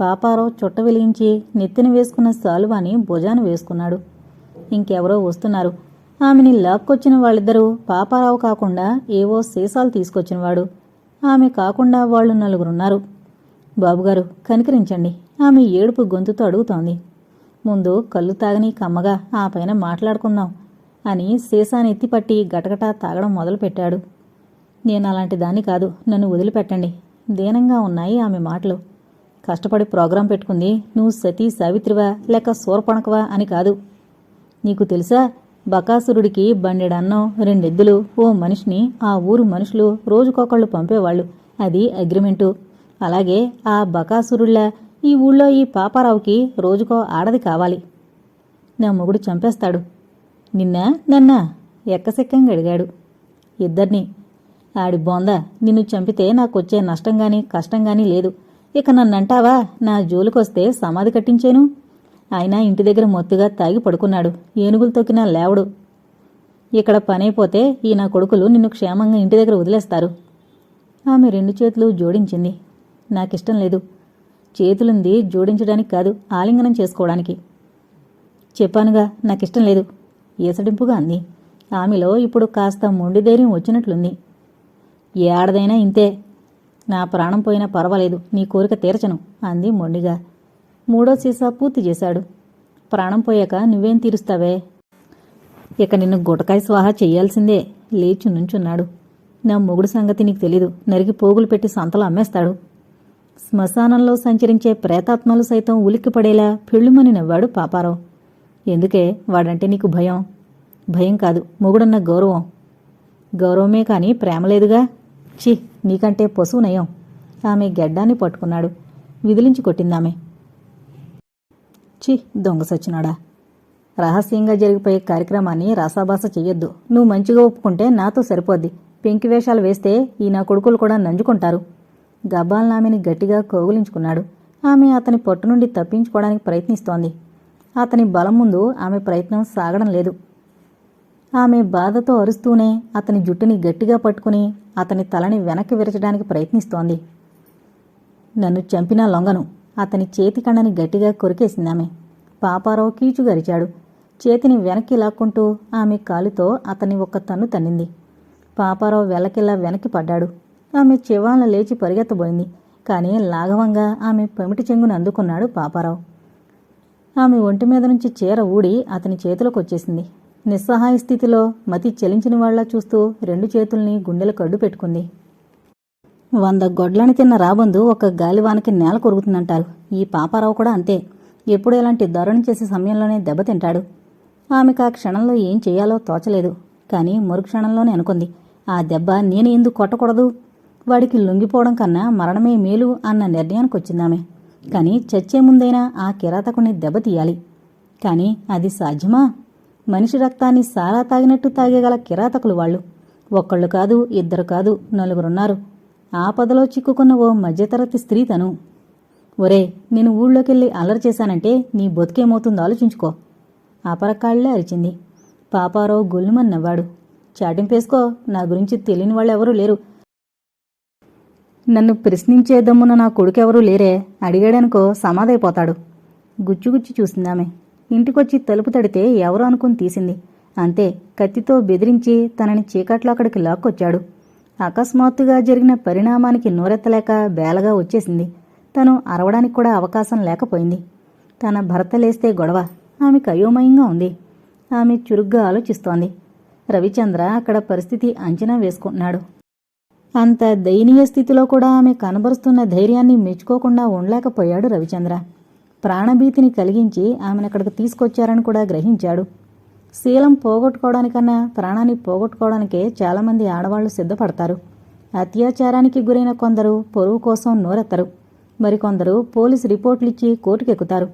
పాపారావు చుట్ట వెలిగించి నెత్తిన వేసుకున్న సాలువాని భుజాన వేసుకున్నాడు. ఇంకెవరో వస్తున్నారు. ఆమెని లాక్కొచ్చిన వాళ్ళిద్దరూ పాపారావు కాకుండా ఏవో సీసాలు తీసుకొచ్చినవాడు. ఆమె కాకుండా వాళ్ళు నలుగురున్నారు. బాబుగారు కనికరించండి. ఆమె ఏడుపు గొంతుతో అడుగుతోంది. ముందు కళ్ళు తాగని కమ్మగా ఆ పైన మాట్లాడుకుందాం అని సీసాని ఎత్తిపట్టి గటగటా తాగడం మొదలుపెట్టాడు. నేను అలాంటి దాన్ని కాదు. నన్ను వదిలిపెట్టండి. దీనంగా ఉన్నాయి ఆమె మాటలు. కష్టపడి ప్రోగ్రాం పెట్టుకుంది. నువ్వు సతీ సావిత్రివా లేక సూర్పణకవా అని కాదు. నీకు తెలుసా బకాసురుడికి బండెడన్నం రెండెద్దులు ఓ మనిషిని ఆ ఊరు మనుషులు రోజుకొకళ్ళు పంపేవాళ్ళు. అది అగ్రిమెంటు. అలాగే ఆ బకాసురుళ్ళ ఈ ఊళ్ళో ఈ పాపారావుకి రోజుకో ఆడది కావాలి. నా మొగుడు చంపేస్తాడు. నిన్న నన్న ఎక్కసెక్కంగా అడిగాడు. ఇద్దరిని. ఆడి బోందా నిన్ను చంపితే నాకొచ్చే నష్టం కానీ కష్టం కానీ లేదు. ఇక నన్నంటావా? నా జోలుకొస్తే సమాధి కట్టించాను. ఆయన ఇంటి దగ్గర మొత్తుగా తాగి పడుకున్నాడు. ఏనుగులు తొక్కినా లేవడు. ఇక్కడ పనైపోతే ఈ నా కొడుకులు నిన్ను క్షేమంగా ఇంటి దగ్గర వదిలేస్తారు. ఆమె రెండు చేతులు జోడించింది. నాకిష్టం లేదు. చేతులుంది జోడించడానికి కాదు ఆలింగనం చేసుకోవడానికి. చెప్పానుగా నాకిష్టం లేదు. ఏసడింపుగా అంది. ఆమెలో ఇప్పుడు కాస్త మొండి ధైర్యం వచ్చినట్లుంది. ఏ ఆడదైనా ఇంతే. నా ప్రాణం పోయినా పర్వాలేదు నీ కోరిక తీర్చను అంది మొండిగా. మూడో సీసా పూర్తి చేశాడు. ప్రాణం పోయాక నువ్వేం తీరుస్తావే? ఇక నిన్ను గుటకాయ స్వాహా చెయ్యాల్సిందే లేచి నుంచున్నాడు. నా మొగుడు సంగతి నీకు తెలీదు నరికి పోగులు పెట్టి సంతలో అమ్మేస్తాడు. శ్మశానంలో సంచరించే ప్రేతాత్మలు సైతం ఉలిక్కిపడేలా పెళ్ళుమని నవ్వాడు పాపారావు. ఎందుకే? వాడంటే నీకు భయం. భయం కాదు మొగుడన్న గౌరవం. గౌరవమే కానీ ప్రేమ లేదుగా? ఛీ! నీకంటే పశువు నయం. ఆమె గెడ్డాన్ని పట్టుకున్నాడు. విదిలించి కొట్టిందామె. ఛీ దొంగ సచ్చినాడా. రహస్యంగా జరిగిపోయే కార్యక్రమాన్ని రాసాబాస చెయ్యొద్దు. నువ్వు మంచిగా ఒప్పుకుంటే నాతో సరిపోద్ది. పెంకి వేషాలు వేస్తే ఈ నా కొడుకులు కూడా నంజుకుంటారు. గబ్బాలనామెని గట్టిగా కౌగులించుకున్నాడు. ఆమె అతని పట్టు నుండి తప్పించుకోవడానికి ప్రయత్నిస్తోంది. అతని బలం ముందు ఆమె ప్రయత్నం సాగడం లేదు. ఆమె బాధతో అరుస్తూనే అతని జుట్టుని గట్టిగా పట్టుకుని అతని తలని వెనక్కి విరచడానికి ప్రయత్నిస్తోంది. నన్ను చంపినా లొంగను. అతని చేతి కండని గట్టిగా కొరికేసిందామె పాపారావు కీచుగరిచాడు. చేతిని వెనక్కి లాక్కుంటూ ఆమె కాలుతో అతని ఒక్క తన్ను తన్నింది. పాపారావు వెలకిలా వెనక్కి పడ్డాడు. ఆమె చివాన లేచి పరిగెత్తబోయింది. కానీ లాఘవంగా ఆమె పమిటి చెంగును అందుకున్నాడు పాపారావు. ఆమె ఒంటి మీద నుంచి చీర ఊడి అతని చేతిలోకి వచ్చేసింది నిస్సహాయ స్థితిలో మతి చలించిన వాళ్ళా చూస్తూ రెండు చేతుల్ని గుండెలకు అడ్డు పెట్టుకుంది. వంద గొడ్లని తిన్న రాబందు ఒక గాలివానకి నేల కొరుగుతుందంటారు ఈ పాపారావు కూడా అంతే. ఎప్పుడు ఇలాంటి దారుణం చేసే సమయంలోనే దెబ్బతింటాడు ఆమెకు ఆ క్షణంలో ఏం చేయాలో తోచలేదు. కానీ మరుక్షణంలోనే అనుకుంది ఆ దెబ్బ నేను ఎందుకు కొట్టకూడదు? వాడికి లొంగిపోవడం కన్నా మరణమే మేలు అన్న నిర్ణయానికి వచ్చిందామె కానీ చచ్చే ముందైనా ఆ కిరాతకుని దెబ్బతీయాలి కానీ అది సాధ్యమా? మనిషి రక్తాన్ని సారా తాగినట్టు తాగేగల కిరాతకులు వాళ్ళు. ఒక్కళ్ళు కాదు ఇద్దరు కాదు నలుగురున్నారు. ఆపదలో చిక్కుకున్న ఓ మధ్యతరగతి స్త్రీ తను. ఒరే నేను ఊళ్ళోకెళ్ళి అల్లరి చేశానంటే నీ బతికేమవుతుందో ఆలోచించుకో. అపరకాళ్ళే అరిచింది. పాపారావు గొల్లుమని నవ్వాడు. చాటింపేసుకో నా గురించి తెలియని వాళ్ళెవరూ లేరు. నన్ను ప్రశ్నించే దమ్మున నా కొడుకెవరూ లేరే అడిగాడనుకో సమాధైపోతాడు. గుచ్చుగుచ్చి చూసిందామె. ఇంటికొచ్చి తలుపు తడితే ఎవరు అనుకుని తీసింది. అంతే కత్తితో బెదిరించి తనని చీకట్లో అక్కడికి లాక్కొచ్చాడు. అకస్మాత్తుగా జరిగిన పరిణామానికి నోరెత్తలేక బేలగా వచ్చేసింది. తను అరవడానికి కూడా అవకాశం లేకపోయింది. తన భర్త లేస్తే గొడవ ఆమెకు అయోమయంగా ఉంది. ఆమె చురుగ్గా ఆలోచిస్తోంది. రవిచంద్ర అక్కడ పరిస్థితి అంచనా వేసుకుంటున్నాడు. అంత దయనీయ స్థితిలో కూడా ఆమె కనబరుస్తున్న ధైర్యాన్ని మెచ్చుకోకుండా ఉండలేకపోయాడు రవిచంద్ర. ప్రాణభీతిని కలిగించి ఆమెను అక్కడికి తీసుకొచ్చారని కూడా గ్రహించాడు. శీలం పోగొట్టుకోవడానికన్నా ప్రాణాన్ని పోగొట్టుకోవడానికే చాలామంది ఆడవాళ్ళు సిద్ధపడతారు. అత్యాచారానికి గురైన కొందరు పొరుగు కోసం నోరెత్తరు. మరికొందరు పోలీస్ రిపోర్టులిచ్చి కోర్టుకెక్కుతారు.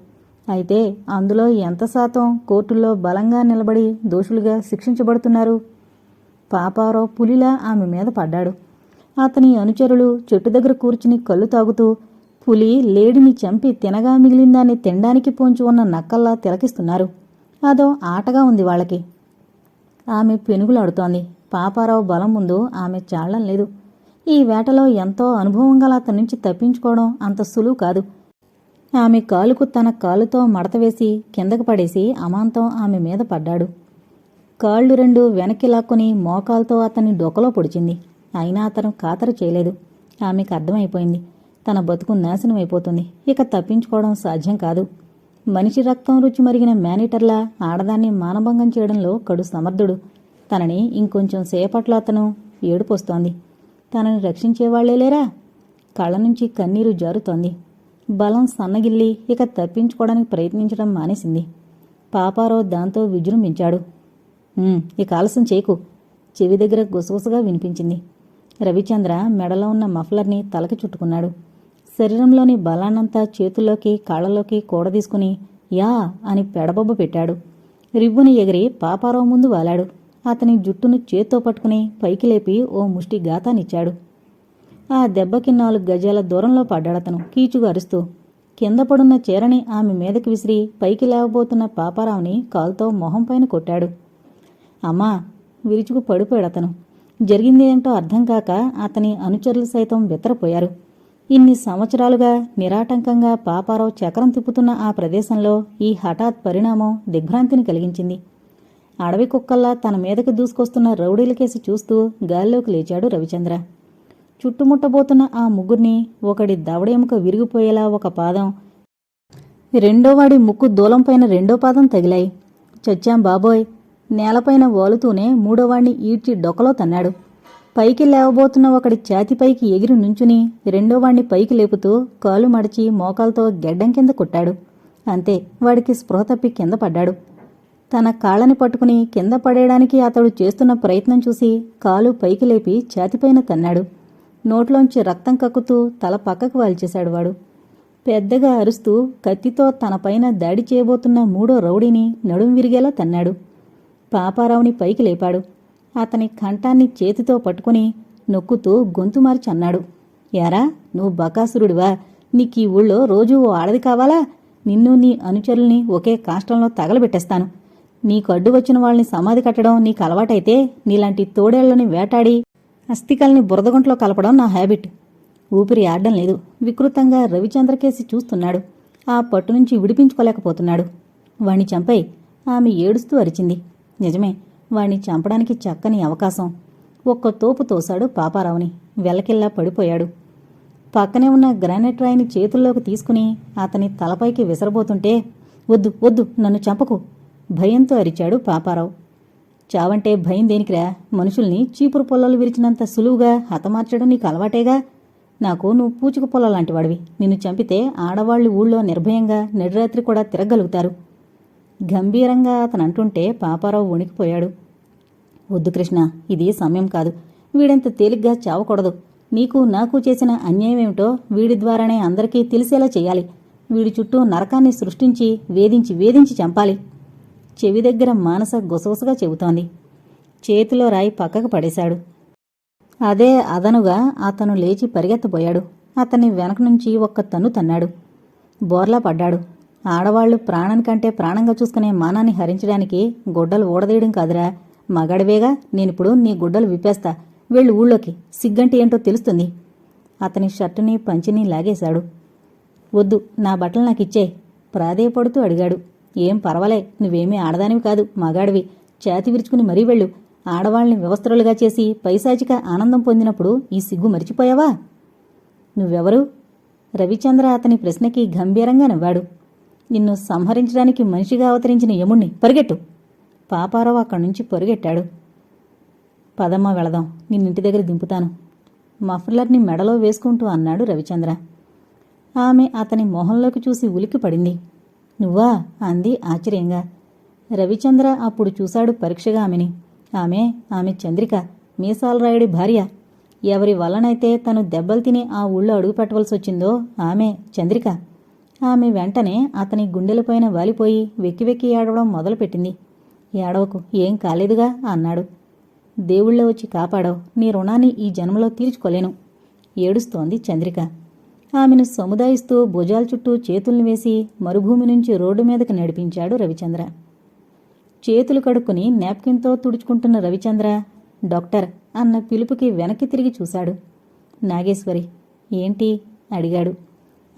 అయితే అందులో ఎంత శాతం కోర్టుల్లో బలంగా నిలబడి దోషులుగా శిక్షించబడుతున్నారు? పాపారావు పులిలా ఆమె మీద పడ్డాడు. అతని అనుచరులు చెట్టు దగ్గర కూర్చుని కళ్ళు తాగుతూ పులి లేడిని చంపి తినగా మిగిలిందాన్ని తినడానికి పోంచి ఉన్న నక్కల్లా తిలకిస్తున్నారు. అదో ఆటగా ఉంది వాళ్ళకి. ఆమె పెనుగులాడుతోంది. పాపారావు బలం ముందు ఆమె చాలడం లేదు. ఈ వేటలో ఎంతో అనుభవం గల అతని నుంచి తప్పించుకోవడం అంత సులువు కాదు. ఆమె కాలుకు తన కాలుతో మడత వేసి కిందకు పడేసి అమాంతం ఆమె మీద పడ్డాడు. కాళ్ళు రెండు వెనక్కి లాక్కొని మోకాలతో అతన్ని డొకలో పొడిచింది. అయినా అతను ఖాతరు చేయలేదు. ఆమెకు అర్థమైపోయింది. తన బతుకు నాశనం అయిపోతుంది. ఇక తప్పించుకోవడం సాధ్యం కాదు. మనిషి రక్తం రుచి మరిగిన మేనేటర్లా ఆడదాన్ని మానభంగం చేయడంలో కడు సమర్థుడు. తనని ఇంకొంచెం సేపట్లో అతను ఏడుపొస్తోంది. తనని రక్షించేవాళ్ళే లేరా? కళ్ళ నుంచి కన్నీరు జారుతోంది. బలం సన్నగిల్లి ఇక తప్పించుకోవడానికి ప్రయత్నించడం మానేసింది. పాపారావు దాంతో విజృంభించాడు. ఇక ఆలస్యం చేయకు. చెవి దగ్గర గుసగుసగా వినిపించింది. రవిచంద్ర మెడలో ఉన్న మఫ్లర్ని తలకి చుట్టుకున్నాడు. శరీరంలోని బలాన్నంతా చేతుల్లోకి కాళ్ళలోకి కూడదీసుకుని యా అని పెడబొబ్బ పెట్టాడు. రివ్వుని ఎగిరి పాపారావు ముందు వాలాడు. అతని జుట్టును చేత్తో పట్టుకుని పైకి లేపి ఓ ముష్టి గాతానిచ్చాడు. ఆ దెబ్బకి నాలుగు గజాల దూరంలో పడ్డాడతను కీచుగా అరుస్తూ. కింద పడున్న చీరని ఆమె మీదకి విసిరి పైకి లేవబోతున్న పాపారావుని కాలుతో మొహం పైన కొట్టాడు. అమ్మా! విరుచుకు పడిపోయాడు అతను జరిగిందేంటో అర్థం కాక అతని అనుచరులు సైతం విత్తరపోయారు. ఇన్ని సంవత్సరాలుగా నిరాటంకంగా పాపారావు చక్రం తిప్పుతున్న ఆ ప్రదేశంలో ఈ హఠాత్ పరిణామం దిగ్భ్రాంతిని కలిగించింది. అడవి కుక్కల్లా తన మీదకి దూసుకొస్తున్న రౌడీలకేసి చూస్తూ గాల్లోకి లేచాడు రవిచంద్ర. చుట్టుముట్టబోతున్న ఆ ముగ్గురిని ఒకడి దవడెముక విరిగిపోయేలా ఒక పాదం రెండోవాడి ముక్కు దూలంపైన రెండో పాదం తగిలాయి. చచ్చాం బాబోయ్! నేలపైన వాలుతూనే మూడోవాణ్ణి ఈడ్చి డొక్కలో తన్నాడు. పైకి లేవబోతున్న ఒకడి ఛాతిపైకి ఎగిరి నుంచుని రెండోవాణ్ణి పైకి లేపుతూ కాలు మడిచి మోకాలతో గెడ్డం కింద కొట్టాడు. అంతే వాడికి స్పృహ తప్పి కింద పడ్డాడు. తన కాళ్ళని పట్టుకుని కింద పడేయడానికి అతడు చేస్తున్న ప్రయత్నం చూసి కాలు పైకి లేపి ఛాతిపైన తన్నాడు. నోట్లోంచి రక్తం కక్కుతూ తల పక్కకు వాల్చేశాడు వాడు. పెద్దగా అరుస్తూ కత్తితో తనపైన దాడి చేయబోతున్న మూడో రౌడీని నడుం విరిగేలా తన్నాడు. పాపారావుని పైకి లేపాడు. అతని కంఠాన్ని చేతితో పట్టుకుని నొక్కుతూ గొంతు మార్చి అన్నాడు. యారా నువ్వు బకాసురుడివా? నీకు ఈ ఊళ్ళో రోజూ ఓ ఆడది కావాలా? నిన్ను నీ అనుచరుల్ని ఒకే కాష్టంలో తగలబెట్టేస్తాను. నీకు అడ్డు వచ్చిన వాళ్ళని సమాధి కట్టడం నీకు అలవాటైతే నీలాంటి తోడేళ్ళని వేటాడి అస్థికల్ని బురదగుంట్లో కలపడం నా హ్యాబిట్. ఊపిరి ఆడడం లేదు. వికృతంగా రవిచంద్రకేసి చూస్తున్నాడు. ఆ పట్టు నుంచి విడిపించుకోలేకపోతున్నాడు. వాణ్ణి చంపై ఆమె ఏడుస్తూ అరిచింది. నిజమే వాణ్ణి చంపడానికి చక్కని అవకాశం. ఒక్క తోపు తోశాడు పాపారావుని. వెలకిల్లా పడిపోయాడు. పక్కనే ఉన్న గ్రానైట్ రాయిని చేతుల్లోకి తీసుకుని అతని తలపైకి విసరబోతుంటే వద్దు వద్దు నన్ను చంపకు. భయంతో అరిచాడు పాపారావు. చావంటే భయం దేనికిరా? మనుషుల్ని చీపురు పొలాలు విరిచినంత సులువుగా హతమార్చడం నీకు అలవాటేగా? నాకు నువ్వు పూచిక పొల లాంటివాడివి నిన్ను చంపితే ఆడవాళ్ళు ఊళ్ళో నిర్భయంగా నిడరాత్రి కూడా తిరగలుగుతారు గంభీరంగా అతను అంటుంటే పాపారావు వణికిపోయాడు. వద్దు కృష్ణ ఇది సమయం కాదు. వీడంత తేలిగ్గా చావకూడదు. నీకు నాకు చేసిన అన్యాయమేమిటో వీడి ద్వారానే అందరికీ తెలిసేలా చేయాలి. వీడి చుట్టూ నరకాన్ని సృష్టించి వేధించి వేధించి చంపాలి. చెవి దగ్గర మానస గుసగుసగా చెబుతోంది. చేతిలో రాయి పక్కకు పడేశాడు. అదే అదనుగా అతను లేచి పరిగెత్తబోయాడు. అతన్ని వెనక నుంచి ఒక్క తన్ను తన్నాడు. బోర్లా పడ్డాడు. ఆడవాళ్ళు ప్రాణానికంటే ప్రాణంగా చూసుకునే మానాన్ని హరించడానికి గుడ్డలు ఊడదీయడం కాదురా. మగాడివేగా నేనిప్పుడు నీ గుడ్డలు విప్పేస్తా. వెళ్ళు ఊళ్ళోకి. సిగ్గంటే ఏంటో తెలుస్తుంది. అతని షర్టుని పంచిని లాగేశాడు. వద్దు నా బట్టలు నాకిచ్చే ప్రాధేయపడుతూ అడిగాడు. ఏం పర్వాలే నువ్వేమీ ఆడదానివి కాదు మగాడివి. చేతి విరుచుకుని మరీ వెళ్ళు. ఆడవాళ్ళని వ్యవస్థలుగా చేసి పైశాచిక ఆనందం పొందినప్పుడు ఈ సిగ్గు మరిచిపోయావా? నువ్వెవరు? రవిచంద్ర అతని ప్రశ్నకి గంభీరంగా నవ్వాడు. నిన్ను సంహరించడానికి మనిషిగా అవతరించిన యముణ్ణి. పరిగెట్టు. పాపారావు అక్కడి నుంచి పరుగెట్టాడు. పదమ్మ వెళదాం నిన్నింటి దగ్గర దింపుతాను. మఫ్లర్ని మెడలో వేసుకుంటూ అన్నాడు రవిచంద్ర. ఆమె అతని మొహంలోకి చూసి ఉలికి పడింది. నువ్వా? అంది ఆశ్చర్యంగా. రవిచంద్ర అప్పుడు చూశాడు పరీక్షగా ఆమెని. ఆమె ఆమె చంద్రిక మీసాలరాయుడి భార్య. ఎవరి వల్లనైతే తను దెబ్బలు తిని ఆ ఊళ్ళో అడుగుపెట్టవలసి వచ్చిందో ఆమె చంద్రిక. ఆమె వెంటనే అతని గుండెలపైన వాలిపోయి వెక్కి వెక్కి ఏడవడం మొదలుపెట్టింది. ఏడవకు ఏం కాలేదుగా అన్నాడు. దేవుళ్ళ వచ్చి కాపాడావు నీ రుణాన్ని ఈ జన్మలో తీర్చుకోలేను ఏడుస్తోంది చంద్రిక. ఆమెను సముదాయిస్తూ భుజాల చుట్టూ చేతుల్ని వేసి మరుభూమి నుంచి రోడ్డు మీదకి నడిపించాడు రవిచంద్ర. చేతులు కడుక్కుని నాప్కిన్తో తుడుచుకుంటున్న రవిచంద్ర డాక్టర్ అన్న పిలుపుకి వెనక్కి తిరిగి చూశాడు. నాగేశ్వరి ఏంటి? అడిగాడు.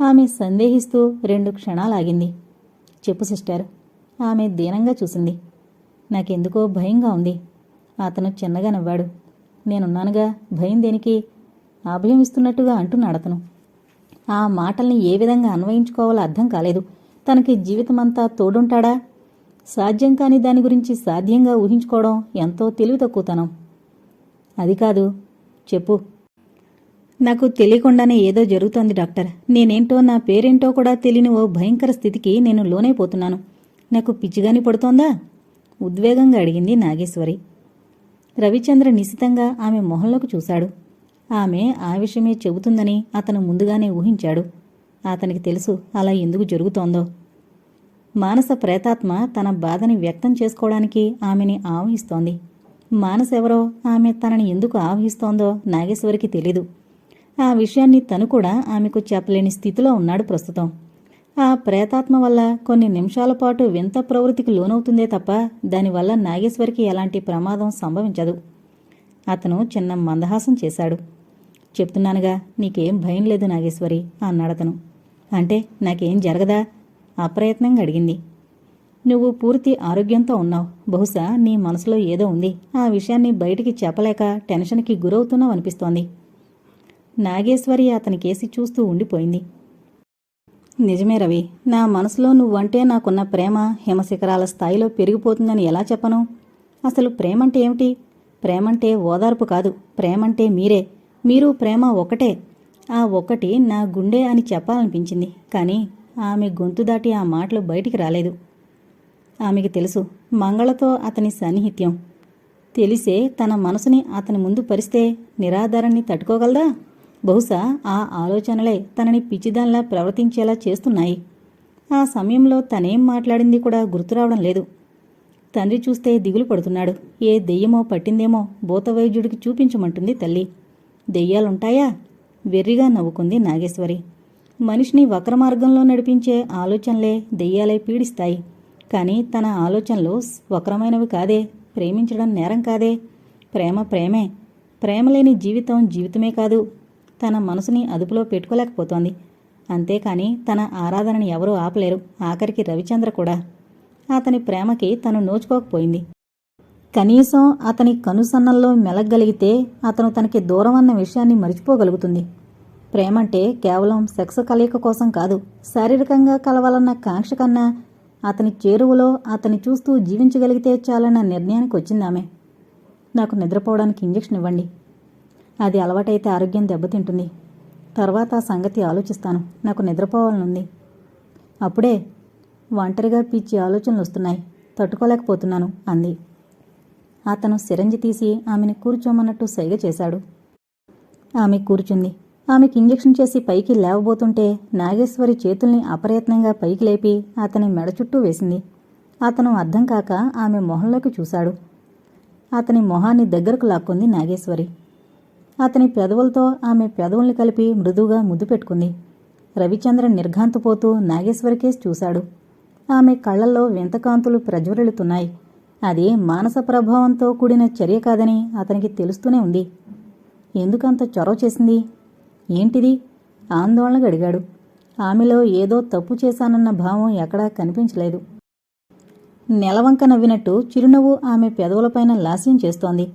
ఆమె సందేహిస్తూ రెండు క్షణాలాగింది చెప్పు సిస్టర్. ఆమె దీనంగా చూసింది. నాకెందుకో భయంగా ఉంది. అతను చిన్నగా నవ్వాడు. నేనున్నానుగా భయం దేనికి? ఆభయమిస్తున్నట్టుగా అంటున్నాడు అతను ఆ మాటల్ని ఏ విధంగా అన్వయించుకోవాలో అర్థం కాలేదు. తనకి జీవితమంతా తోడుంటాడా? సాధ్యం కాని దాని గురించి సాధ్యంగా ఊహించుకోవడం ఎంతో తెలివి తక్కువతనం అది కాదు చెప్పు. నాకు తెలియకుండానే ఏదో జరుగుతోంది డాక్టర్. నేనేంటో నా పేరేంటో కూడా తెలియని ఓ భయంకర స్థితికి నేను లోనైపోతున్నాను. నాకు పిచ్చిగాని పడుతోందా? ఉద్వేగంగా అడిగింది నాగేశ్వరి. రవిచంద్ర నిశితంగా ఆమె మొహంలోకి చూశాడు. ఆమె ఆ విషయమే చెబుతుందని అతను ముందుగానే ఊహించాడు. అతనికి తెలుసు అలా ఎందుకు జరుగుతోందో. మానస ప్రేతాత్మ తన బాధని వ్యక్తం చేసుకోవడానికి ఆమెని ఆవహిస్తోంది. మానస ఎవరో ఆమె తనని ఎందుకు ఆవహిస్తోందో నాగేశ్వరికి తెలీదు. ఆ విషయాన్ని తను కూడా ఆమెకు చెప్పలేని స్థితిలో ఉన్నాడు ప్రస్తుతం. ఆ ప్రేతాత్మ వల్ల కొన్ని నిమిషాల పాటు వింత ప్రవృత్తికి లోనవుతుందే తప్ప దానివల్ల నాగేశ్వరికి ఎలాంటి ప్రమాదం సంభవించదు. అతను చిన్న మందహాసం చేశాడు. చెప్తున్నానుగా నీకేం భయం లేదు నాగేశ్వరి అన్నాడతను అంటే నాకేం జరగదా? అప్రయత్నంగా అడిగింది. నువ్వు పూర్తి ఆరోగ్యంతో ఉన్నావు. బహుశా నీ మనసులో ఏదో ఉంది. ఆ విషయాన్ని బయటికి చెప్పలేక టెన్షన్కి గురవుతున్నావు అనిపిస్తోంది. నాగేశ్వరి అతని కేసి చూస్తూ ఉండిపోయింది. నిజమే రవి. నా మనసులో నువ్వంటే నాకున్న ప్రేమ హిమశిఖరాల స్థాయిలో పెరిగిపోతుందని ఎలా చెప్పను? అసలు ప్రేమంటే ఏమిటి? ప్రేమంటే ఓదార్పు కాదు. ప్రేమంటే మీరే. మీరు ప్రేమ ఒకటే. ఆ ఒక్కటి నా గుండె అని చెప్పాలనిపించింది. కానీ ఆమె గొంతు దాటి ఆ మాటలు బయటికి రాలేదు. ఆమెకి తెలుసు మంగళతో అతని సన్నిహిత్యం. తెలిసే తన మనసుని అతని ముందు పరిస్తే నిరాధారాన్ని తట్టుకోగలదా? బహుశా ఆ ఆలోచనలే తనని పిచ్చిదాన్లా ప్రవర్తించేలా చేస్తున్నాయి. ఆ సమయంలో తనేం మాట్లాడింది కూడా గుర్తురావడం లేదు. తండ్రి చూస్తే దిగులు పడుతున్నాడు. ఏ దెయ్యమో పట్టిందేమో భూతవైద్యుడికి చూపించమంటుంది తల్లి. దెయ్యాలుంటాయా? వెర్రిగా నవ్వుకుంది నాగేశ్వరి. మనిషిని వక్రమార్గంలో నడిపించే ఆలోచనలే దెయ్యాలే పీడిస్తాయి. కానీ తన ఆలోచనలు వక్రమైనవి కాదే ప్రేమించడం నేరం కాదే. ప్రేమ ప్రేమే. ప్రేమ లేని జీవితం జీవితమే కాదు. తన మనసుని అదుపులో పెట్టుకోలేకపోతోంది. అంతేకాని తన ఆరాధనని ఎవరూ ఆపలేరు. ఆఖరికి రవిచంద్ర కూడా. అతని ప్రేమకి తను నోచుకోకపోయింది. కనీసం అతని కనుసన్నల్లో మెలగలిగితే అతను తనకి దూరం అన్న విషయాన్ని మరిచిపోగలుగుతుంది. ప్రేమంటే కేవలం సెక్స్ కలయిక కోసం కాదు శారీరకంగా కలవాలన్న కాంక్ష కన్నా అతని చేరువలో అతని చూస్తూ జీవించగలిగితే చాలన్న నిర్ణయానికి వచ్చిందామె. నాకు నిద్రపోవడానికి ఇంజెక్షన్ ఇవ్వండి. అది అలవాటైతే ఆరోగ్యం దెబ్బతింటుంది. తర్వాత ఆ సంగతి ఆలోచిస్తాను. నాకు నిద్రపోవాలనుంది. అప్పుడే ఒంటరిగా పిచ్చి ఆలోచనలు వస్తున్నాయి. తట్టుకోలేకపోతున్నాను అంది. అతను సిరంజి తీసి ఆమెను కూర్చోమన్నట్టు సైగ చేశాడు. ఆమె కూర్చుంది. ఆమెకి ఇంజెక్షన్ చేసి పైకి లేవబోతుంటే నాగేశ్వరి చేతుల్ని అప్రయత్నంగా పైకి లేపి అతని మెడ చుట్టూ వేసింది. అతను అర్థం కాక ఆమె మొహంలోకి చూశాడు. అతని మొహాన్ని దగ్గరకు లాక్కుంది నాగేశ్వరి. అతని పెదవులతో ఆమె పెదవుల్ని కలిపి మృదువుగా ముద్దు పెట్టుకుంది. రవిచంద్ర నిర్ఘాంతపోతూ నాగేశ్వరికేసి చూశాడు. ఆమె కళ్ళల్లో వింతకాంతులు ప్రజ్వరిల్లుతున్నాయి. అది మానస ప్రభావంతో కూడిన చర్య కాదని అతనికి తెలుస్తూనే ఉంది. ఎందుకంత చొరవ చేసింది? ఏంటిది? ఆందోళనగా అడిగాడు ఆమెలో ఏదో తప్పు చేశానన్న భావం ఎక్కడా కనిపించలేదు. నెలవంక నవ్వినట్టు చిరునవ్వు ఆమె పెదవులపైన లాస్యం చేస్తోంది.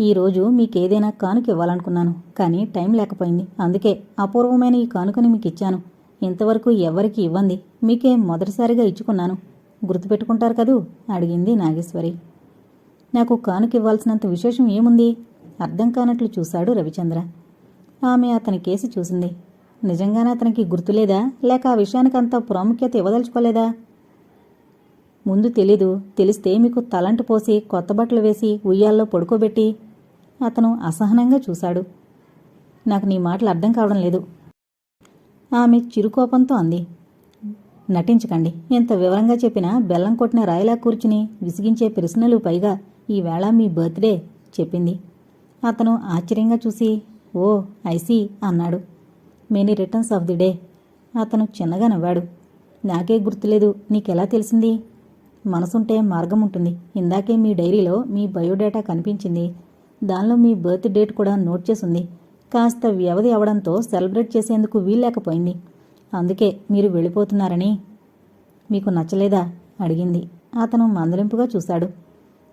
ఈరోజు మీకేదైనా కానుక ఇవ్వాలనుకున్నాను కానీ టైం లేకపోయింది. అందుకే అపూర్వమైన ఈ కానుకని మీకు ఇచ్చాను ఇంతవరకు ఎవరికి ఇవ్వంది. మీకే మొదటిసారిగా ఇచ్చుకున్నాను. గుర్తుపెట్టుకుంటారు కదూ? అడిగింది నాగేశ్వరి. నాకు కానుక ఇవ్వాల్సినంత విశేషం ఏముంది? అర్థం కానట్లు చూశాడు రవిచంద్ర. ఆమె అతని కేసి చూసింది. నిజంగానే అతనికి గుర్తులేదా? లేక ఆ విషయానికి అంత ప్రాముఖ్యత ఇవ్వదలుచుకోలేదా? ముందు తెలీదు. తెలిస్తే మీకు తలంటు పోసి కొత్త బట్టలు వేసి ఉయ్యాల్లో పడుకోబెట్టి అతను అసహనంగా చూశాడు. నాకు నీ మాటలు అర్థం కావడం లేదు. ఆమె చిరుకోపంతో అంది. నటించకండి. ఇంత వివరంగా చెప్పినా బెల్లం కొట్టిన రాయిలా కూర్చుని విసిగించే ప్రశ్నలు పైగా ఈవేళ మీ బర్త్డే చెప్పింది. అతను ఆశ్చర్యంగా చూసి ఓ ఐసీ అన్నాడు. Many returns of the day. అతను చిన్నగా నవ్వాడు. నాకే గుర్తులేదు. నీకెలా తెలిసింది? మనసుంటే మార్గం ఉంటుంది ఇందాకే మీ డైరీలో మీ బయోడేటా కనిపించింది. దానిలో మీ బర్త్ డేట్ కూడా నోట్ చేసింది. కాస్త వ్యవధి అవడంతో సెలబ్రేట్ చేసేందుకు వీల్లేకపోయింది. అందుకే మీరు వెళ్ళిపోతున్నారని మీకు నచ్చలేదా? అడిగింది. అతను మందలింపుగా చూశాడు.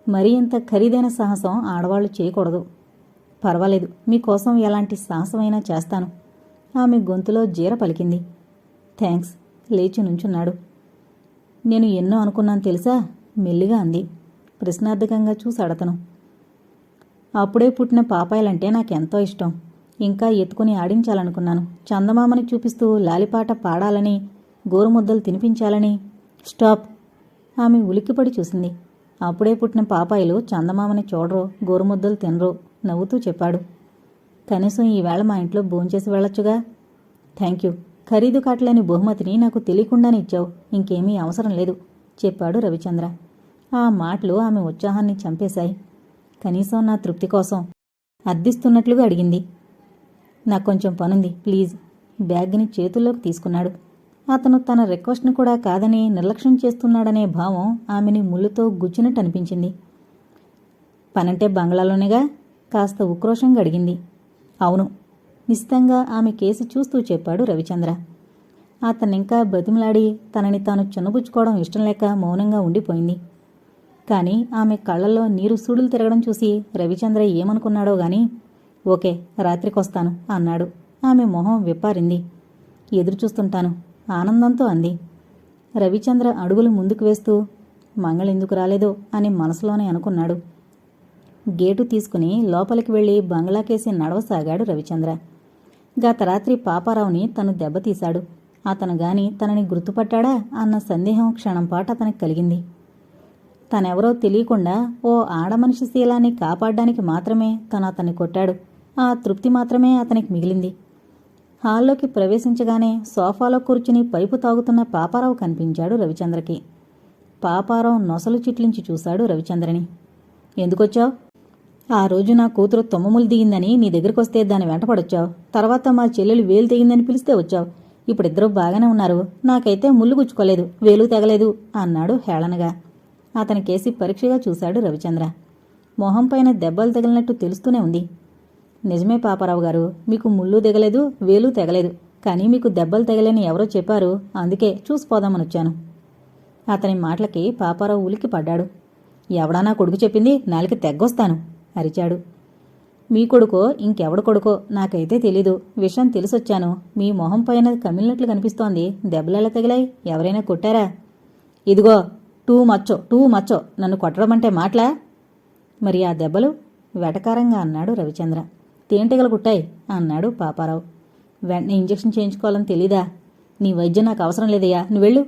మరీ ఇంత ఖరీదైన సాహసం ఆడవాళ్ళు చేయకూడదు. పర్వాలేదు మీకోసం ఎలాంటి సాహసమైనా చేస్తాను. ఆమె గొంతులో జీర పలికింది. థ్యాంక్స్ లేచి నుంచున్నాడు. నేను ఎన్నో అనుకున్నాను తెలుసా? మెల్లిగా అంది. ప్రశ్నార్థకంగా చూశాడతను. అప్పుడే పుట్టిన పాపాయలంటే నాకెంతో ఇష్టం. ఇంకా ఎత్తుకుని ఆడించాలనుకున్నాను. చందమామని చూపిస్తూ లాలిపాట పాడాలని గోరుముద్దలు తినిపించాలని. స్టాప్! ఆమె ఉలిక్కిపడి చూసింది. అప్పుడే పుట్టిన పాపాయిలు చందమామని చూడరు గోరుముద్దలు తినరు నవ్వుతూ చెప్పాడు. కనీసం ఈవేళ మా ఇంట్లో భోంచేసి వెళ్ళొచ్చుగా? థ్యాంక్ యూ ఖరీదు కాటలేని బహుమతిని నాకు తెలియకుండానే ఇచ్చావు. ఇంకేమీ అవసరం లేదు చెప్పాడు రవిచంద్ర. ఆ మాటలు ఆమె ఉత్సాహాన్ని చంపేశాయి. కనీసం నా తృప్తి కోసం అర్థిస్తున్నట్లుగా అడిగింది. నాకు కొంచెం పనుంది ప్లీజ్. బ్యాగ్ని చేతుల్లోకి తీసుకున్నాడు. అతను తన రిక్వెస్ట్ను కూడా కాదని నిర్లక్ష్యం చేస్తున్నాడనే భావం ఆమెని ముళ్ళుతో గుచ్చినట్టు అనిపించింది. పనంటే బంగ్లాలోనేగా? కాస్త ఉక్రోషంగా అడిగింది. అవును నిశ్చితంగా ఆమె కేసి చూస్తూ చెప్పాడు రవిచంద్ర. అతనింకా బతిమలాడి తనని తాను చిన్నపుచ్చుకోవడం ఇష్టం లేక మౌనంగా ఉండిపోయింది. కానీ ఆమె కళ్ళల్లో నీరు సూడులు తిరగడం చూసి రవిచంద్ర ఏమనుకున్నాడో గాని ఓకే రాత్రికొస్తాను అన్నాడు. ఆమె మొహం విప్పారింది. ఎదురు చూస్తుంటాను ఆనందంతో అంది. రవిచంద్ర అడుగులు ముందుకు వేస్తూ మంగళెందుకు రాలేదో? అని మనసులోనే అనుకున్నాడు. గేటు తీసుకుని లోపలికి వెళ్ళి బంగ్లాకేసి నడవసాగాడు రవిచంద్ర. గత రాత్రి పాపారావుని తను దెబ్బతీశాడు. అతను గాని తనని గుర్తుపట్టాడా? అన్న సందేహం క్షణంపాటు అతనికి కలిగింది. తనెవరో తెలియకుండా ఓ ఆడమనిషి శీలాన్ని కాపాడడానికి మాత్రమే తను అతన్ని కొట్టాడు. ఆ తృప్తి మాత్రమే అతనికి మిగిలింది. హాల్లోకి ప్రవేశించగానే సోఫాలో కూర్చుని పైపు తాగుతున్న పాపారావు కనిపించాడు రవిచంద్రకి. పాపారావు నొసలు చిట్లించి చూశాడు రవిచంద్రని. ఎందుకొచ్చావు? ఆ రోజు నా కూతురు తొమ్మములు దిగిందని నీ దగ్గరికొస్తే దాని వెంటపడొచ్చావు తర్వాత మా చెల్లెలు వేలు తెగిందని పిలిస్తే వచ్చావు. ఇప్పుడిద్దరూ బాగానే ఉన్నారు. నాకైతే ముళ్ళు గుచ్చుకోలేదు. వేలు తెగలేదు అన్నాడు హేళనగా. అతని కేసి పరీక్షగా చూశాడు రవిచంద్ర. మొహం పైన దెబ్బలు తగిలినట్టు తెలుస్తూనే ఉంది. నిజమే పాపారావు గారు మీకు ముళ్ళు దిగలేదు వేలు తెగలేదు కానీ మీకు దెబ్బలు తగలని ఎవరో చెప్పారు అందుకే చూసిపోదామని వచ్చాను. అతని మాటలకి పాపారావు ఉలికి పడ్డాడు. ఎవడానా కొడుకు చెప్పింది నాలికి తెగ్గొస్తాను అరిచాడు. మీ కొడుకో ఇంకెవడు కొడుకో నాకైతే తెలీదు విషయం తెలిసొచ్చాను మీ మొహం పైన కమిలినట్లు కనిపిస్తోంది దెబ్బలెలా తగిలాయి ఎవరైనా కొట్టారా? ఇదిగో టూ మచ్చో టూ మచ్చో నన్ను కొట్టడం అంటే మాటలా? మరి ఆ దెబ్బలు వెటకారంగా అన్నాడు రవిచంద్ర. తేనెటీగలు కుట్టాయి అన్నాడు పాపారావు. వెంటనే ఇంజెక్షన్ చేయించుకోవాలని తెలీదా? నీ వైద్యం నాకు అవసరం లేదయ్యా నువ్వెళ్ళు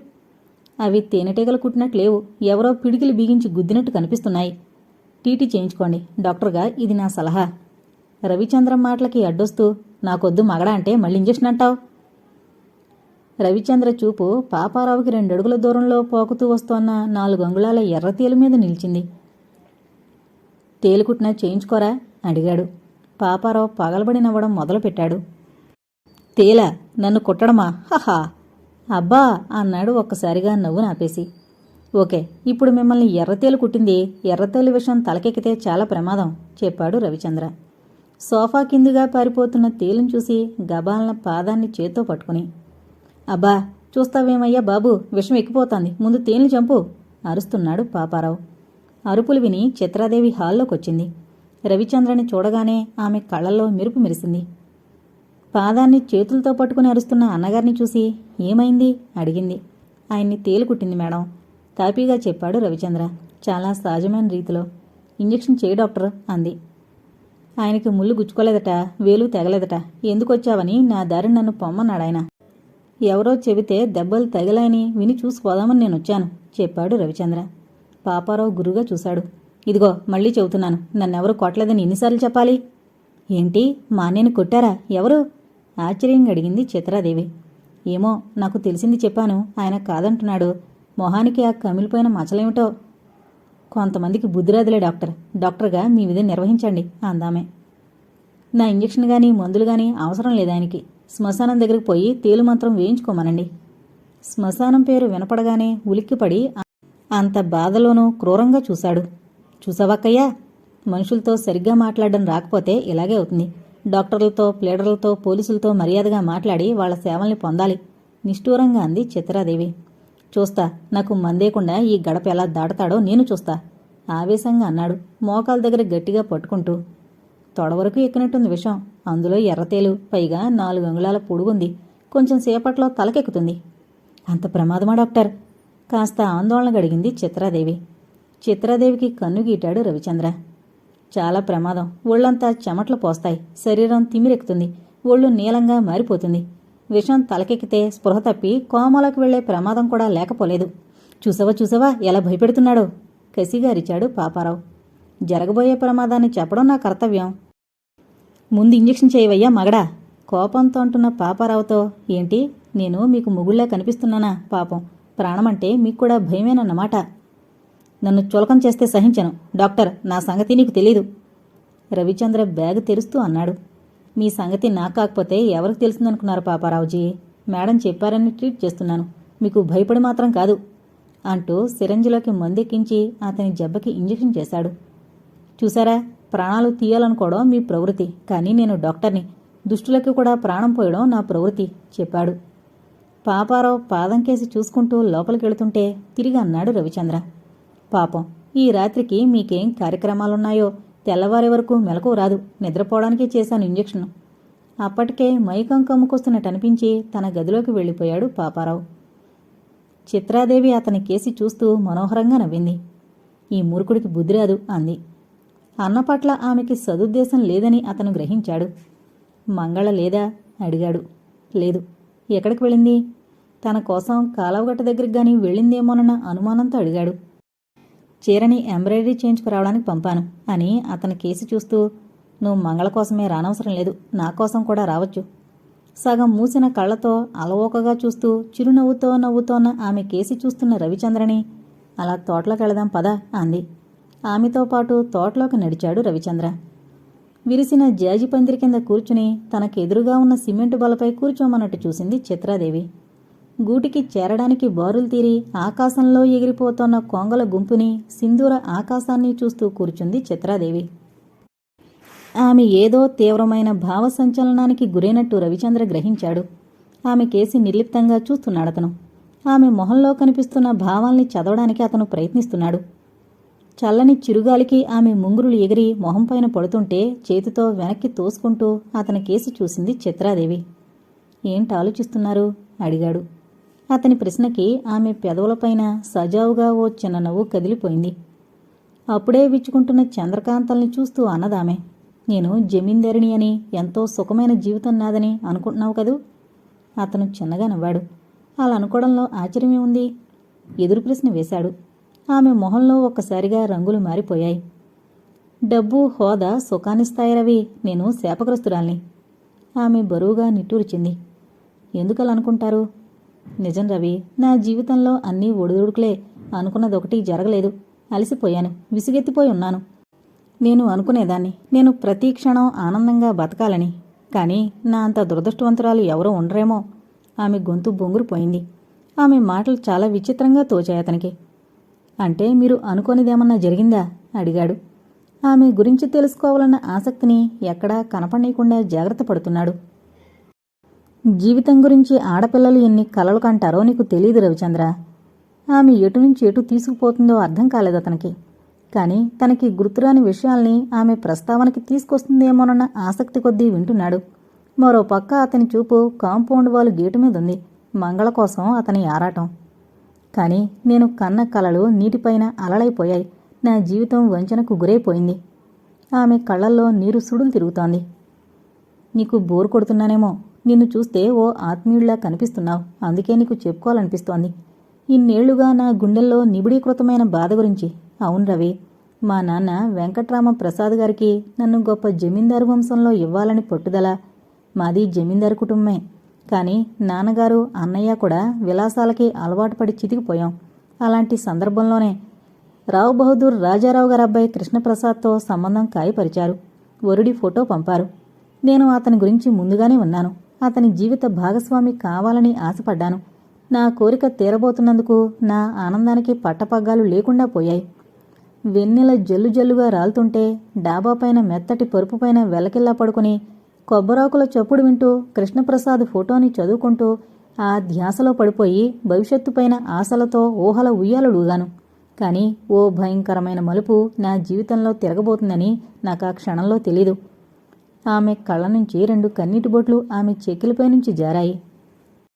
అవి తేనెటీగలు కుట్టినట్టు లేవు ఎవరో పిడికిలు బిగించి గుద్దినట్టు కనిపిస్తున్నాయి. టీటీ చేయించుకోండి డాక్టర్గా ఇది నా సలహా. రవిచంద్రం మాటలకి అడ్డొస్తూ నాకొద్దు మగడా అంటే మళ్ళీ ఇంజెక్షన్ అంటావు? రవిచంద్ర చూపు పాపారావుకి రెండడుగుల దూరంలో పోకుతూ వస్తోన్న నాలుగు అంగుళాల ఎర్రతేలు మీద నిలిచింది. తేలుకుట్న చేయించుకోరా? అడిగాడు. పాపారావు పగలబడి నవ్వడం మొదలుపెట్టాడు. తేల నన్ను కుట్టడమా? హహా. అబ్బా అన్నాడు ఒక్కసారిగా నవ్వు నాపేసి. ఓకే ఇప్పుడు మిమ్మల్ని ఎర్రతేలు కుట్టింది ఎర్రతేలు విషయం తలకెక్కితే చాలా ప్రమాదం చెప్పాడు రవిచంద్ర. సోఫా కిందుగా పారిపోతున్న తేలును చూసి గబాలన పాదాన్ని చేత్తో పట్టుకుని అబ్బా చూస్తావేమయ్యా బాబు? విషం ఎక్కిపోతోంది. ముందు తేనెలు చంపు అరుస్తున్నాడు పాపారావు. అరుపులు విని చిత్రాదేవి హాల్లోకొచ్చింది. రవిచంద్రని చూడగానే ఆమె కళ్ళల్లో మెరుపు మెరిసింది. పాదాన్ని చేతులతో పట్టుకుని అరుస్తున్న అన్నగారిని చూసి ఏమైంది? అడిగింది. ఆయన్ని తేలు కుట్టింది మేడం. తాపీగా చెప్పాడు రవిచంద్ర. చాలా సహజమైన రీతిలో. ఇంజెక్షన్ చేయి డాక్టర్ అంది. ఆయనకి ముళ్ళు గుచ్చుకోలేదట వేలు తెగలేదట. ఎందుకొచ్చావని నా దారి నన్ను పొమ్మన్నాడు ఆయన ఎవరో చెబితే దెబ్బలు తగిలాయని విని చూసుకోదామని నేను వచ్చాను చెప్పాడు రవిచంద్ర. పాపారావు గురుగా చూశాడు. ఇదిగో మళ్ళీ చెబుతున్నాను నన్నెవరు కొట్టలేదని ఎన్నిసార్లు చెప్పాలి? ఏంటి మా అన్నయ్యని కొట్టారా? ఎవరు? ఆశ్చర్యంగా అడిగింది చిత్రాదేవి. ఏమో నాకు తెలిసింది చెప్పాను ఆయన కాదంటున్నాడు. మొహానికి ఆ కమిలిపోయిన మచ్చలేమిటో? కొంతమందికి బుద్ధిరాదులే డాక్టర్. డాక్టర్గా మీ విధి నిర్వహించండి అందామే. నా ఇంజక్షన్ కానీ మందులు కానీ అవసరం లేదు ఆయనకి. శ్మశానం దగ్గరికి పోయి తేలు మంత్రం వేయించుకోమనండి. శ్మశానం పేరు వినపడగానే ఉలిక్కిపడి అంత బాధలోనూ క్రూరంగా చూశాడు. చూసావక్కయ్యా? మనుషులతో సరిగ్గా మాట్లాడడం రాకపోతే ఇలాగే అవుతుంది. డాక్టర్లతో ప్లేడర్లతో పోలీసులతో మర్యాదగా మాట్లాడి వాళ్ళ సేవల్ని పొందాలి. నిష్ఠూరంగా అంది చిత్రాదేవి. చూస్తా నాకు మందేకుండా ఈ గడప ఎలా దాటతాడో నేను చూస్తా ఆవేశంగా అన్నాడు మోకాల దగ్గర గట్టిగా పట్టుకుంటూ. తొడవరకు ఎక్కినట్టుంది విషం. అందులో ఎర్రతేలు పైగా నాలుగు అంగుళాల పొడుగుంది. కొంచెం సేపట్లో తలకెక్కుతుంది. అంత ప్రమాదమా డాక్టర్? కాస్త ఆందోళన గడిగింది చిత్రాదేవి. చిత్రాదేవికి కన్ను గీటాడు రవిచంద్ర. చాలా ప్రమాదం. ఒళ్ళంతా చెమట్లు పోస్తాయి. శరీరం తిమిరెక్కుతుంది. ఒళ్ళు నీలంగా మారిపోతుంది. విషం తలకెక్కితే స్పృహ తప్పి కోమలకు వెళ్ళే ప్రమాదం కూడా లేకపోలేదు. చూసావా చూసావా? ఎలా భయపెడుతున్నాడో? కసిగా అరిచాడు పాపారావు. జరగబోయే ప్రమాదాన్ని చెప్పడం నా కర్తవ్యం. ముందు ఇంజెక్షన్ చేయవయ్యా మగడా. కోపంతో అంటున్న పాపారావుతో ఏంటి? నేను మీకు ముగుళ్ళా కనిపిస్తున్నానా? పాపం. ప్రాణమంటే మీకు కూడా భయమేనన్నమాట. నన్ను చులకం చేస్తే సహించను. డాక్టర్ నా సంగతి నీకు తెలీదు. రవిచంద్ర బ్యాగ్ తెరుస్తూ అన్నాడు. మీ సంగతి నాకు కాకపోతే ఎవరికి తెలిసిందనుకున్నారు పాపారావుజీ? మేడం చెప్పారని ట్రీట్ చేస్తున్నాను. మీకు భయపడి మాత్రం కాదు అంటూ సిరంజిలోకి మందెక్కించి అతని జబ్బకి ఇంజెక్షన్ చేశాడు. చూసారా ప్రాణాలు తీయాలనుకోవడం మీ ప్రవృత్తి. కానీ నేను డాక్టర్ని. దుష్టులకి కూడా ప్రాణం పోయడం నా ప్రవృత్తి చెప్పాడు. పాపారావు పాదం కేసి చూసుకుంటూ లోపలికి వెళుతుంటే తిరిగి అన్నాడు రవిచంద్ర. పాపం. ఈ రాత్రికి మీకేం కార్యక్రమాలున్నాయో తెల్లవారే వరకు మెలకు రాదు. నిద్రపోవడానికే చేశాను ఇంజెక్షన్. అప్పటికే మైకం కమ్ముకొస్తున్నట్టు అనిపించి తన గదిలోకి వెళ్ళిపోయాడు పాపారావు. చిత్రాదేవి అతని కేసి చూస్తూ మనోహరంగా నవ్వింది. ఈ మూర్ఖుడికి బుద్ధి రాదు అంది. అన్న పట్ల ఆమెకి సదుద్దేశం లేదని అతను గ్రహించాడు. మంగళ లేదా? అడిగాడు. లేదు. ఎక్కడికి వెళ్ళింది? తన కోసం కాలవగట్ట దగ్గరికి గాని వెళ్ళిందేమోనన్న అనుమానంతో అడిగాడు. చీరని ఎంబ్రాయిడరీ చేయించుకురావడానికి పంపాను అని అతను కేసి చూస్తూ నువ్వు మంగళ కోసమే రానవసరం లేదు. నా కోసం కూడా రావచ్చు. సగం మూసిన కళ్ళతో అలవోకగా చూస్తూ చిరునవ్వుతో నవ్వుతోన్న ఆమె కేసి చూస్తున్న రవిచంద్రని అలా తోటలోకి వెళదాం పదా అంది. ఆమెతో పాటు తోటలోకి నడిచాడు రవిచంద్ర. విరిసిన జాజి పందిరి కింద కూర్చుని తనకు ఎదురుగా ఉన్న సిమెంటు బలపై కూర్చోమన్నట్టు చూసింది చిత్రాదేవి. గూటికి చేరడానికి బారులు తీరి ఆకాశంలో ఎగిరిపోతున్న కొంగల గుంపుని సింధూర ఆకాశాన్ని చూస్తూ కూర్చుంది చిత్రాదేవి. ఆమె ఏదో తీవ్రమైన భావ సంచలనానికి గురైనట్టు రవిచంద్ర గ్రహించాడు. ఆమె కేసి నిర్లిప్తంగా చూస్తున్నాడతను. ఆమె మొహంలో కనిపిస్తున్న భావాల్ని చదవడానికి అతను ప్రయత్నిస్తున్నాడు. చల్లని చిరుగాలికి ఆమె ముంగురులు ఎగిరి మొహంపైన పడుతుంటే చేతితో వెనక్కి తోసుకుంటూ అతని కేసి చూసింది చిత్రాదేవి. ఏంటి ఆలోచిస్తున్నారు? అడిగాడు. అతని ప్రశ్నకి ఆమె పెదవులపైన సజావుగా ఓ చిన్న నవ్వు కదిలిపోయింది. అప్పుడే విచ్చుకుంటున్న చంద్రకాంతల్ని చూస్తూ అన్నదామె నేను జమీందారిని అని ఎంతో సుఖమైన జీవితం నాదని అనుకుంటున్నావు కదూ? అతను చిన్నగా నవ్వాడు. అలా అనుకోవడంలో ఆశ్చర్యమే ఉంది ఎదురు ప్రశ్న వేశాడు. ఆమె మొహంలో ఒక్కసారిగా రంగులు మారిపోయాయి. డబ్బు హోదా సుఖాన్నిస్తాయి రవి. నేను శాపగ్రస్తురాల్ని. ఆమె బరువుగా నిట్టూర్చింది. ఎందుకలా అనుకుంటారు? నిజం రవి నా జీవితంలో అన్నీ ఒడిదుడుకులే. అనుకున్నదొకటి జరగలేదు. అలసిపోయాను. విసిగెత్తిపోయి ఉన్నాను. నేను అనుకునేదాన్ని. నేను ప్రతి క్షణం ఆనందంగా బతకాలని. కానీ నా అంత దురదృష్టవంతురాలు ఎవరో ఉండరేమో. ఆమె గొంతు బొంగురుపోయింది. ఆమె మాటలు చాలా విచిత్రంగా తోచాయి అతనికి. అంటే మీరు అనుకోనిదేమన్నా జరిగిందా? అడిగాడు. ఆమె గురించి తెలుసుకోవాలన్న ఆసక్తిని ఎక్కడా కనపడనీయకుండా జాగ్రత్త పడుతున్నాడు. జీవితం గురించి ఆడపిల్లలు ఎన్ని కలలు కంటారో నీకు తెలియదు రవిచంద్ర. ఆమె ఎటు నుంచి ఎటు తీసుకుపోతుందో అర్థం కాలేదు అతనికి. కానీ తనకి గుర్తురాని విషయాల్ని ఆమె ప్రస్తావనకి తీసుకొస్తుందేమోనన్న ఆసక్తి కొద్దీ వింటున్నాడు. మరో పక్క అతని చూపు కాంపౌండ్ వాల్ గేటు మీద ఉంది మంగళ కోసం అతని ఆరాటం. కానీ నేను కన్న కలలు నీటిపైన అలలైపోయాయి. నా జీవితం వంచనకు గురైపోయింది. ఆమె కళ్ళల్లో నీరు సుడులు తిరుగుతోంది. నీకు బోరు కొడుతున్నానేమో. నిన్ను చూస్తే ఓ ఆత్మీయుడిలా కనిపిస్తున్నావు. అందుకే నీకు చెప్పుకోవాలనిపిస్తోంది. ఇన్నేళ్ళుగా నా గుండెల్లో నిబిడీకృతమైన బాధ గురించి. అవును రవి మా నాన్న వెంకట్రామ ప్రసాద్ గారికి నన్ను గొప్ప జమీందారు వంశంలో ఇవ్వాలని పట్టుదల. మాది జమీందారు కుటుంబమే. కానీ నాన్నగారు అన్నయ్య కూడా విలాసాలకి అలవాటు పడి చితికిపోయాం. అలాంటి సందర్భంలోనే రావు బహదూర్ రాజారావు గారి అబ్బాయి కృష్ణప్రసాద్తో సంబంధం కాయపరిచారు వరుడి ఫోటో పంపారు. నేను అతని గురించి ముందుగానే ఉన్నాను అతని జీవిత భాగస్వామి కావాలని ఆశపడ్డాను. నా కోరిక తీరబోతున్నందుకు నా ఆనందానికి పట్టపగ్గాలు లేకుండా పోయాయి. వెన్నెల జల్లు జల్లుగా రాలుతుంటే డాబాపైన మెత్తటి పరుపుపైన వెలకిల్లా పడుకుని కొబ్బరాకుల చప్పుడు వింటూ కృష్ణప్రసాద్ ఫోటోని చదువుకుంటూ ఆ ధ్యాసలో పడిపోయి భవిష్యత్తుపైన ఆశలతో ఊహల ఉయ్యాలడుగాను కానీ ఓ భయంకరమైన మలుపు నా జీవితంలో తిరగబోతుందని నాకు ఆ క్షణంలో తెలీదు. ఆమె కళ్ళ నుంచి రెండు కన్నీటి బొట్లు ఆమె చెక్కిలపై నుంచి జారాయి.